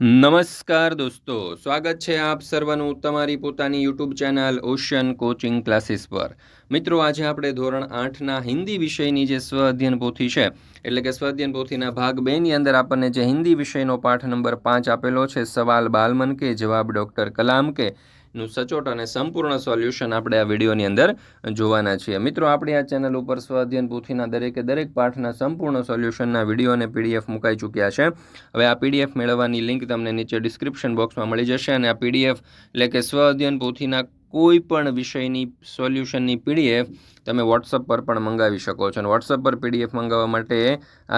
નમસ્કાર દોસ્તો, સ્વાગત છે આપ સર્વનું તમારી પોતાની YouTube channel Ocean Coaching Classes પર. મિત્રો, આજે આપણે ધોરણ આઠના હિન્દી વિષયની જે સ્વ અધ્યયન પોથી છે, એટલે કે સ્વ અધ્યયન પોથીના ભાગ બેની અંદર આપણને જે હિન્દી વિષયનો પાઠ નંબર પાંચ આપેલો છે, સવાલ બાલમન કે જવાબ ડૉક્ટર કલામ કે નું સચોટ અને સંપૂર્ણ સોલ્યુશન આપણે આ વિડીયોની અંદર જોવાના છીએ. મિત્રો, આપણી આ ચેનલ ઉપર સ્વાધ્યન પૂથીના દરેકે દરેક પાઠના સંપૂર્ણ સોલ્યુશનના વીડિયો અને પીડીએફ મુકાઈ ચૂક્યા છે. હવે આ પીડીએફ મેળવવાની લિંક તમને નીચે ડિસ્ક્રિપ્શન બોક્સમાં મળી જશે અને આ પીડીએફ એટલે કે સ્વ અધ્યયન પોથીના કોઈ પણ વિષયની સોલ્યુશનની પીડીએફ તમે વોટ્સઅપ પર પણ મંગાવી શકો છો. અને વોટ્સઅપ પર પીડીએફ મંગાવવા માટે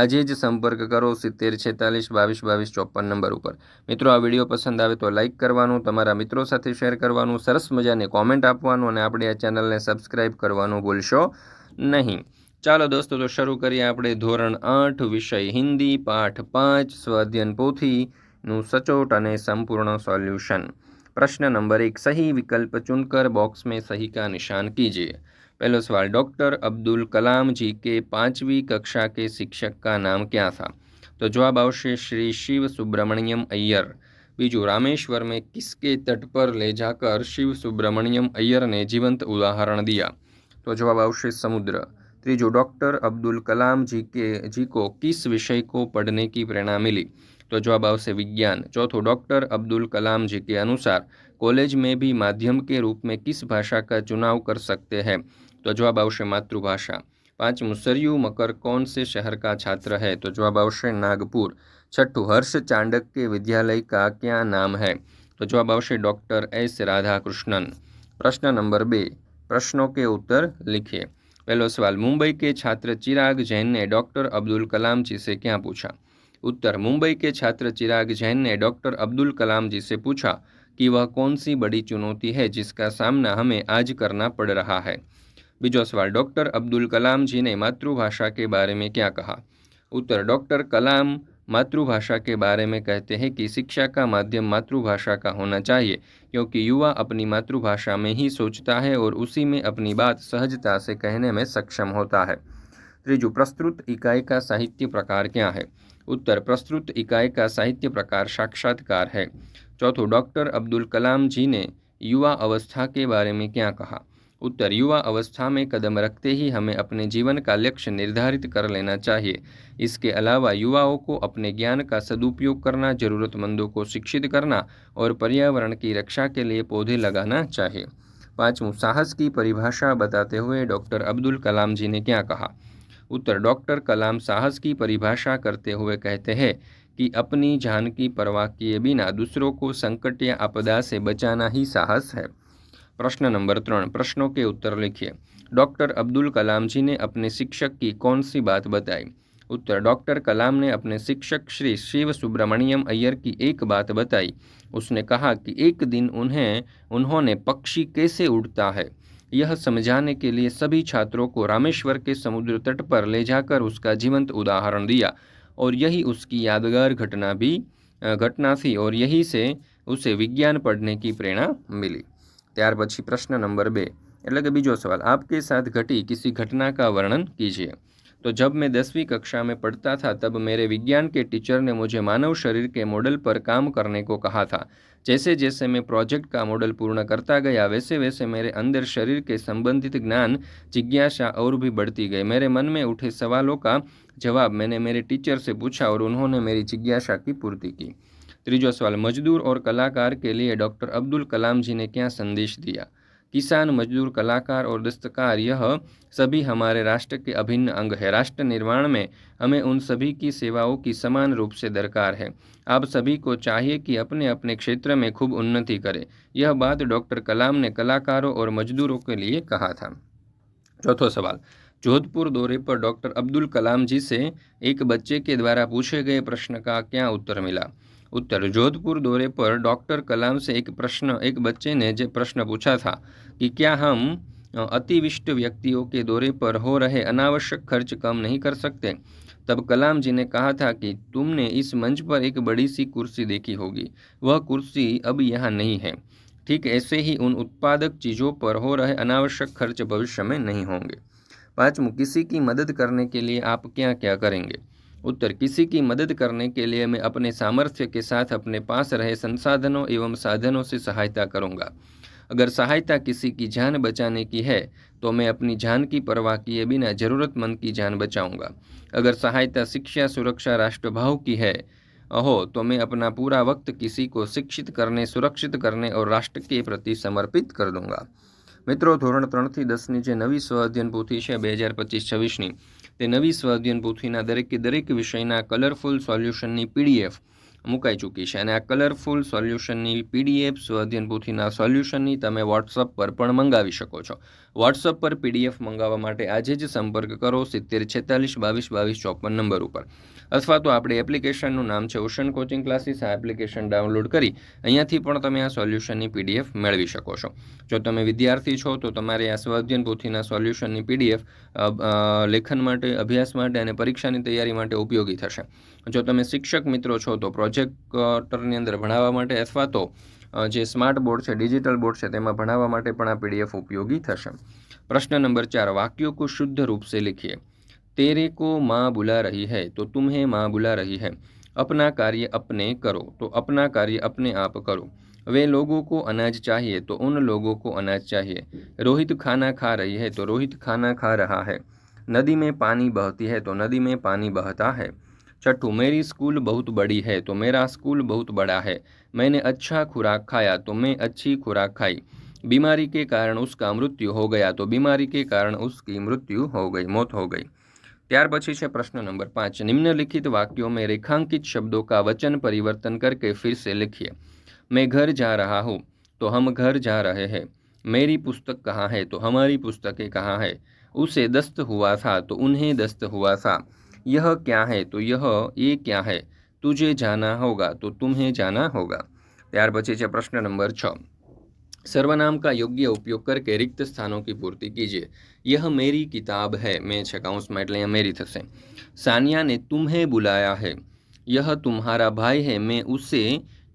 આજે જ સંપર્ક કરો સિત્તેર છેતાલીસ બાવીસ બાવીસ ચોપન નંબર ઉપર. મિત્રો, આ વીડિયો પસંદ આવે તો લાઇક કરવાનું, તમારા મિત્રો સાથે શેર કરવાનું, સરસ મજાની કોમેન્ટ આપવાનું અને આપણે આ ચેનલને સબસ્ક્રાઈબ કરવાનું ભૂલશો નહીં. ચાલો દોસ્તો, તો શરૂ કરીએ આપણે ધોરણ આઠ વિષય, હિન્દી પાઠ પાંચ સ્વાધ્યન પોથીનું સચોટ અને સંપૂર્ણ સોલ્યુશન. प्रश्न नंबर एक, सही विकल्प चुनकर बॉक्स में सही का निशान कीजिए। पहला सवाल, डॉक्टर अब्दुल कलाम जी के पाँचवीं कक्षा के शिक्षक का नाम क्या था? तो जवाब आवश्य, श्री शिव सुब्रमण्यम अय्यर। बीजू, रामेश्वर में किसके तट पर ले जाकर शिव सुब्रमण्यम अय्यर ने जीवंत उदाहरण दिया? तो जवाब आवश्य, समुद्र। त्रीजू, डॉक्टर अब्दुल कलाम जी के, जी को किस विषय को पढ़ने की प्रेरणा मिली? तो जवाब आवश्य विज्ञान। चौथो, डॉक्टर अब्दुल कलाम जी के अनुसार, कॉलेज में भी माध्यम के रूप में किस भाषा का चुनाव कर सकते हैं? तो जवाब आवश्य मातृभाषा। पाँचमू, सरयू मकर कौन से शहर का छात्र है? तो जवाब आवश्य नागपुर। छठू, हर्ष चांडक के विद्यालय का क्या नाम है? तो जवाब आवश्य डॉक्टर एस राधाकृष्णन। प्रश्न नंबर बे, प्रश्नों के उत्तर लिखिए पहलो सवाल, मुंबई के छात्र चिराग जैन ने डॉक्टर अब्दुल कलाम जी से क्या पूछा? उत्तर मुंबई के छात्र चिराग जैन ने डॉक्टर अब्दुल कलाम जी से पूछा कि वह कौन सी बड़ी चुनौती है जिसका सामना हमें आज करना पड़ रहा है। बीजो सवाल, डॉक्टर अब्दुल कलाम जी ने मातृभाषा के बारे में क्या कहा? उत्तर, डॉक्टर कलाम मातृभाषा के बारे में कहते हैं कि शिक्षा का माध्यम मातृभाषा का होना चाहिए, क्योंकि युवा अपनी मातृभाषा में ही सोचता है और उसी में अपनी बात सहजता से कहने में सक्षम होता है। त्रिजु, प्रस्तुत इकाई का साहित्य प्रकार क्या है? उत्तर, प्रस्तुत इकाई का साहित्य प्रकार साक्षात्कार है। चौथों, डॉक्टर अब्दुल कलाम जी ने युवा अवस्था के बारे में क्या कहा? उत्तर, युवा अवस्था में कदम रखते ही हमें अपने जीवन का लक्ष्य निर्धारित कर लेना चाहिए। इसके अलावा युवाओं को अपने ज्ञान का सदुपयोग करना, जरूरतमंदों को शिक्षित करना और पर्यावरण की रक्षा के लिए पौधे लगाना चाहिए। पाँचवों साहस की परिभाषा बताते हुए डॉक्टर अब्दुल कलाम जी ने क्या कहा? उत्तर डॉक्टर कलाम साहस की परिभाषा करते हुए कहते हैं कि अपनी जान की परवाह किए बिना दूसरों को संकट या आपदा से बचाना ही साहस है। प्रश्न नंबर त्रण प्रश्नों के उत्तर लिखिए। डॉक्टर अब्दुल कलाम जी ने अपने शिक्षक की कौन सी बात बताई? उत्तर, डॉक्टर कलाम ने अपने शिक्षक श्री शिव सुब्रमण्यम अय्यर की एक बात बताई। उसने कहा कि एक दिन उन्हें, उन्होंने पक्षी कैसे उड़ता है? यह समझाने के लिए सभी छात्रों को रामेश्वर के समुद्र तट पर ले जाकर उसका जीवंत उदाहरण दिया और यही उसकी यादगार घटना भी घटना थी और यही से उसे विज्ञान पढ़ने की प्रेरणा मिली। त्यार प्रश्न नंबर बे। एट्ले बीजो सवाल आपके साथ घटी किसी घटना का वर्णन कीजिए? तो जब मैं दसवीं कक्षा में पढ़ता था, तब मेरे विज्ञान के टीचर ने मुझे मानव शरीर के मॉडल पर काम करने को कहा था। जैसे जैसे मैं प्रोजेक्ट का मॉडल पूर्ण करता गया वैसे वैसे मेरे अंदर शरीर के संबंधित ज्ञान, जिज्ञासा और भी बढ़ती गई। मेरे मन में उठे सवालों का जवाब मैंने मेरे टीचर से पूछा और उन्होंने मेरी जिज्ञासा की पूर्ति की। त्रीजो सवाल, मजदूर और कलाकार के लिए डॉक्टर अब्दुल कलाम जी ने क्या संदेश दिया? किसान, मजदूर, कलाकार और दस्तकार, यह सभी हमारे राष्ट्र के अभिन्न अंग है। राष्ट्र निर्माण में हमें उन सभी की सेवाओं की समान रूप से दरकार है। आप सभी को चाहिए कि अपने अपने क्षेत्र में खूब उन्नति करें। यह बात डॉक्टर कलाम ने कलाकारों और मजदूरों के लिए कहा था। चौथा सवाल, जोधपुर दौरे पर डॉक्टर अब्दुल कलाम जी से एक बच्चे के द्वारा पूछे गए प्रश्न का क्या उत्तर मिला? उत्तर जोधपुर दौरे पर डॉक्टर कलाम से एक प्रश्न, एक बच्चे ने जो प्रश्न पूछा था कि क्या हम अतिविष्ट व्यक्तियों के दौरे पर हो रहे अनावश्यक खर्च कम नहीं कर सकते? तब कलाम जी ने कहा था कि तुमने इस मंच पर एक बड़ी सी कुर्सी देखी होगी। वह कुर्सी अब यहाँ नहीं है। ठीक ऐसे ही उन उत्पादक चीज़ों पर हो रहे अनावश्यक खर्च भविष्य में नहीं होंगे। पाँचवं किसी की मदद करने के लिए आप क्या क्या करेंगे? उत्तर किसी की मदद करने के लिए मैं अपने सामर्थ्य के साथ अपने पास रहे संसाधनों एवं साधनों से सहायता करूंगा अगर सहायता किसी की जान बचाने की है तो मैं अपनी जान की परवाह किए बिना ज़रूरतमंद की जान बचाऊंगा अगर सहायता शिक्षा सुरक्षा राष्ट्रभाव की है हो तो मैं अपना पूरा वक्त किसी को शिक्षित करने सुरक्षित करने और राष्ट्र के प्रति समर्पित कर दूंगा મિત્રો ધોરણ ત્રણથી દસની જે નવી સ્વ અધ્યયન પોથી છે બે હજાર પચીસ છવ્વીસની તે નવી સ્વ અધ્યયન પોથીના દરેકે દરેક વિષયના કલરફુલ સોલ્યુશનની પીડીએફ મુકાઈ ચૂકી છે. અને આ કલરફુલ સોલ્યુશનની પીડીએફ સ્વાધ્યન પોથીના સોલ્યુશનની તમે વોટ્સઅપ પર પણ મંગાવી શકો છો. વોટ્સઅપ પર પીડીએફ મંગાવવા માટે આજે જ સંપર્ક કરો સિત્તેર છેતાલીસ બાવીસ બાવીસ ચોપન નંબર ઉપર. અથવા તો આપણી એપ્લિકેશનનું નામ છે ઓશન કોચિંગ ક્લાસીસ આ એપ્લિકેશન ડાઉનલોડ કરી અહીંયાથી પણ તમે આ સોલ્યુશનની પીડીએફ મેળવી શકો છો. જો તમે વિદ્યાર્થી છો, તો તમારે આ સ્વાધ્યન પોથીના સોલ્યુશનની પીડીએફ લેખન માટે, અભ્યાસ માટે અને પરીક્ષાની તૈયારી માટે ઉપયોગી થશે. જો તમે શિક્ષક મિત્રો છો, તો પ્રોજેક્ટરની અંદર ભણાવવા માટે અથવા તો જે સ્માર્ટ બોર્ડ છે ડિજિટલ બોર્ડ છે તેમાં ભણાવવા માટે પણ આ પીડીએફ ઉપયોગી થશે પ્રશ્ન નંબર ચાર વાક્યો કો શુદ્ધ રૂપ से लिखिए तेरे को माँ बुला रही है तो तुम्हें माँ बुला रही है अपना कार्य अपने करो तो अपना कार्य अपने आप करो वे लोगों को अनाज चाहिए तो उन लोगों को अनाज चाहिए रोहित खाना खा रही है तो रोहित खाना खा रहा है नदी में पानी बहती है तो नदी में पानी बहता है छठू मेरी स्कूल बहुत बड़ी है तो मेरा स्कूल बहुत बड़ा है मैंने अच्छा खुराक खाया तो मैं अच्छी खुराक खाई। बीमारी के कारण उसका मृत्यु हो गया तो बीमारी के कारण उसकी मृत्यु हो गई, मौत हो गई। त्यार पी है प्रश्न नंबर पाँच, निम्नलिखित वाक्यों में रेखांकित शब्दों का वचन परिवर्तन करके फिर से लिखिए। मैं घर जा रहा हूँ तो हम घर जा रहे हैं। मेरी पुस्तक कहाँ है तो हमारी पुस्तकें कहाँ है? उसे दस्त हुआ था तो उन्हें दस्त हुआ था। यह क्या है तो यह, ये क्या है? तुझे जाना होगा तो तुम्हें जाना होगा। त्यार પછી છે प्रश्न नंबर छ। सर्वनाम का योग्य उपयोग करके रिक्त स्थानों की पूर्ति कीजिए। यह मेरी किताब है। मैं छकाउंस मेटल या मेरी थे सानिया ने तुम्हें बुलाया है। यह तुम्हारा भाई है। मैं उसे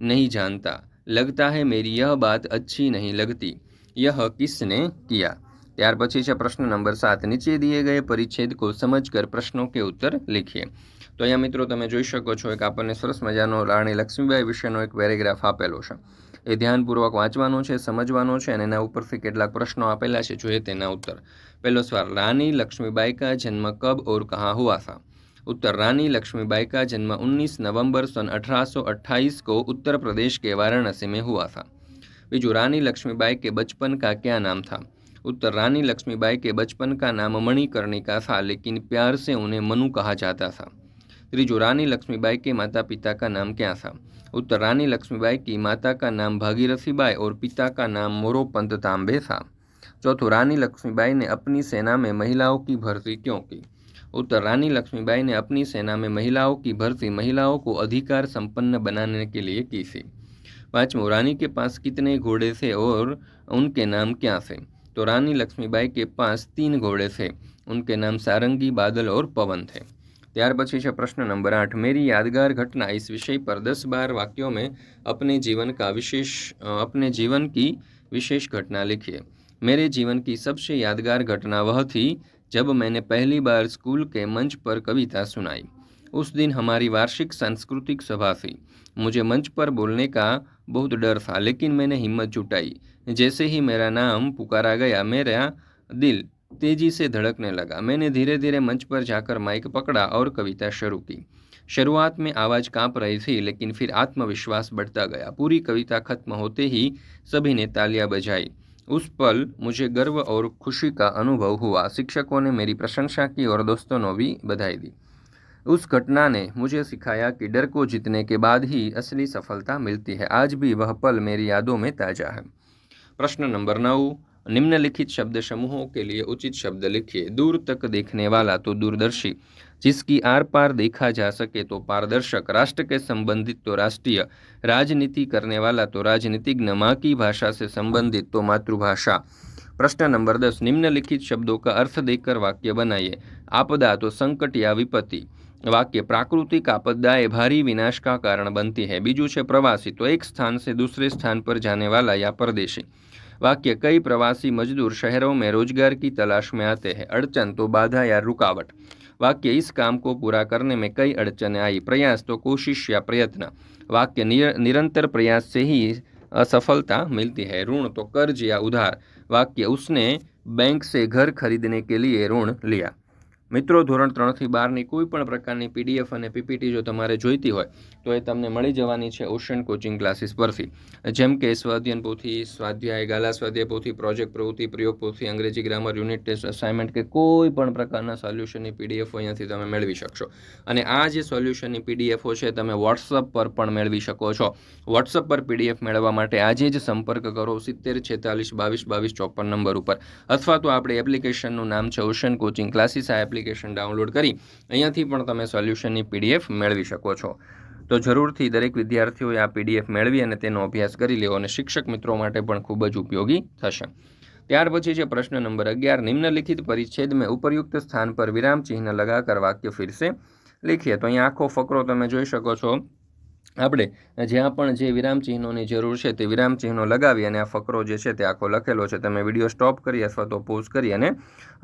नहीं जानता। लगता है मेरी यह बात अच्छी नहीं लगती। यह किसने किया? त्यार પછી प्रश्न नंबर सात। नीचे दिए गए परिच्छेद को समझकर प्रश्नों के उत्तर लिखिए। તો અહીંયા મિત્રો તમે જોઈ શકો છો એક આપણને સરસ મજાનો રાણી લક્ષ્મીબાઈ વિશેનો એક પેરેગ્રાફ આપેલો છે. એ ધ્યાનપૂર્વક વાંચવાનો છે, સમજવાનો છે અને એના ઉપરથી કેટલાક પ્રશ્નો આપેલા છે, જોઈએ તેના ઉત્તર. પહેલો સવાલ રાની લક્ષ્મીબાઈ કા જન્મ કબ ઓર કહા હુઆ થા? उत्तर रानी लक्ष्मीबाई का जन्म 19 नवंबर सन 1828 को उत्तर प्रदेश के वाराणसी में हुआ था बीजू रानी लक्ष्मीबाई के बचपन का क्या नाम था उत्तर रानी लक्ष्मीबाई के बचपन का नाम मणिकर्णिका था लेकिन प्यार से उन्हें मनु कहा जाता था त्रिजो रानी लक्ष्मीबाई के माता पिता का नाम क्या था? उत्तर, रानी लक्ष्मीबाई की माता का नाम भागीरथीबाई और पिता का नाम मोरोपंत तांबे था। चौथो, रानी लक्ष्मीबाई ने अपनी सेना में महिलाओं की भर्ती क्यों की? उत्तर, रानी लक्ष्मीबाई ने अपनी सेना में महिलाओं की भर्ती महिलाओं को अधिकार संपन्न बनाने के लिए की थी। पांचवों, रानी के पास कितने घोड़े थे और उनके नाम क्या थे? तो रानी लक्ष्मीबाई के पास तीन घोड़े थे। उनके नाम सारंगी, बादल और पवन थे। ત્યાर પછી છે પ્રશ્ન નંબર આठ मेरी यादगार घटना इस विषय पर दस बार वाक्यों में अपने जीवन का विशेष अपने जीवन की विशेष घटना लिखिए मेरे जीवन की सबसे यादगार घटना वह थी जब मैंने पहली बार स्कूल के मंच पर कविता सुनाई। उस दिन हमारी वार्षिक सांस्कृतिक सभा थी। मुझे मंच पर बोलने का बहुत डर था, लेकिन मैंने हिम्मत जुटाई। जैसे ही मेरा नाम पुकारा गया, मेरा दिल तेज़ी से धड़कने लगा। मैंने धीरे धीरे मंच पर जाकर माइक पकड़ा और कविता शुरू की। शुरुआत में आवाज़ काँप रही थी, लेकिन फिर आत्मविश्वास बढ़ता गया। पूरी कविता खत्म होते ही सभी ने तालियाँ बजाई। उस पल मुझे गर्व और खुशी का अनुभव हुआ। शिक्षकों ने मेरी प्रशंसा की और दोस्तों ने भी बधाई दी। उस घटना ने मुझे सिखाया कि डर को जीतने के बाद ही असली सफलता मिलती है। आज भी वह पल मेरी यादों में ताज़ा है। प्रश्न नंबर नौ निम्नलिखित शब्द समूहों के लिए उचित शब्द लिखिए। दूर तक देखने वाला तो दूरदर्शी। जिसकी आर पार देखा जा सके तो पारदर्शक। राष्ट्र के संबंधित तो राष्ट्रीय। राजनीति करने वाला तो राजनीतिज्ञ। माँ की भाषा से संबंधित तो मातृभाषा। प्रश्न नंबर दस, निम्नलिखित शब्दों का अर्थ देकर वाक्य बनाइए। आपदा तो संकट या विपत्ति। वाक्य प्राकृतिक आपदाएँ भारी विनाश का कारण बनती है। बीजू है प्रवासी तो एक स्थान से दूसरे स्थान पर जाने वाला या परदेशी। वाक्य, कई प्रवासी मजदूर शहरों में रोज़गार की तलाश में आते हैं। अड़चन तो बाधा या रुकावट वाक्य, इस काम को पूरा करने में कई अड़चने आई। प्रयास तो कोशिश या प्रयत्न वाक्य निर- निरंतर प्रयास से ही असफलता मिलती है। ऋण तो कर्ज या उधार वाक्य, उसने बैंक से घर खरीदने के लिए ऋण लिया। મિત્રો, ધોરણ ત્રણથી બારની કોઈ પણ પ્રકારની પીડીએફ અને પીપીટી જો તમારે જોઈતી હોય, તો એ તમને મળી જવાની છે ઓશન કોચિંગ ક્લાસીસ પરથી. જેમ કે સ્વાધ્યન પોથી, સ્વાધ્યાય, ગાલા સ્વાધ્યાય પોથી, પ્રોજેક્ટ પ્રવૃત્તિ, પ્રયોગ પોથી, અંગ્રેજી ગ્રામર, યુનિટ ટેસ્ટ અસાઇનમેન્ટ કે કોઈ પણ પ્રકારના સોલ્યુશનની પીડીએફ અહીંયાથી તમે મેળવી શકશો. અને આ જે સોલ્યુશનની પીડીએફો છે, તમે વોટ્સઅપ પર પણ મેળવી શકો છો. વોટ્સઅપ પર પીડીએફ મેળવવા માટે આજે જ સંપર્ક કરો સિત્તેર, છેતાલીસ, બાવીસ બાવીસ, ચોપન નંબર ઉપર. અથવા તો આપણે એપ્લિકેશનનું નામ છે ઓશન કોચિંગ ક્લાસીસ. આ એપ્લિકેશન ડાઉનલોડ કરી અહીંયાથી પણ તમે સોલ્યુશનની પીડીએફ મેળવી શકો છો. તો જરૂરથી દરેક વિદ્યાર્થીઓએ આ પીડીએફ મેળવી અને તેનો અભ્યાસ કરી લેવો અને શિક્ષક મિત્રો માટે પણ ખૂબ જ ઉપયોગી થશે. ત્યાર પછી છે પ્રશ્ન નંબર અગિયાર. નિમ્નલિખિત પરિચ્છેદ મેં ઉપરયુક્ત સ્થાન પર વિરામ ચિહ્ન લગાકર વાક્ય ફિરસે. લખીએ તો અહીંયા આખો ફકરો તમે જોઈ શકો છો. આપણે જ્યાં પણ જે વિરામ ચિહ્નોની જરૂર છે તે વિરામ ચિહ્નો લગાવી અને આ ફકરો જે છે તે આખો લખેલો છે. તમે વીડિયો સ્ટોપ કરી અથવા તો પોઝ કરી અને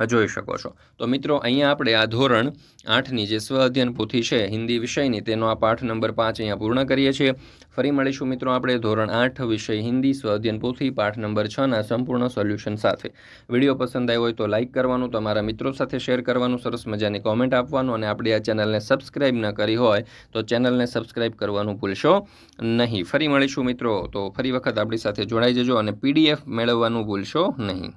જોઈ શકો છો. તો મિત્રો, અહીંયા આપણે આ ધોરણ આઠની જે સ્વ અધ્યયન પોથી છે હિન્દી વિષયની તેનો આ પાઠ નંબર પાંચ અહીંયા પૂર્ણ કરીએ છીએ. ફરી મળીશું મિત્રો આપણે ધોરણ આઠ વિષય હિન્દી સ્વ અધ્યયન પોથી પાઠ નંબર છના સંપૂર્ણ સોલ્યુશન સાથે. વીડિયો પસંદ આવ્યો હોય તો લાઇક કરવાનું, તમારા મિત્રો સાથે શેર કરવાનું, સરસ મજાની કોમેન્ટ આપવાનું અને આપણી આ ચેનલને સબસ્ક્રાઇબ ન કરી હોય તો ચેનલને સબસ્ક્રાઇબ કરવાનું ભૂલશો નહીં. ફરી મળીશું મિત્રો. તો ફરી વખત આપણી સાથે જોડાઈ જજો અને પીડીએફ મેળવવાનું ભૂલશો નહીં.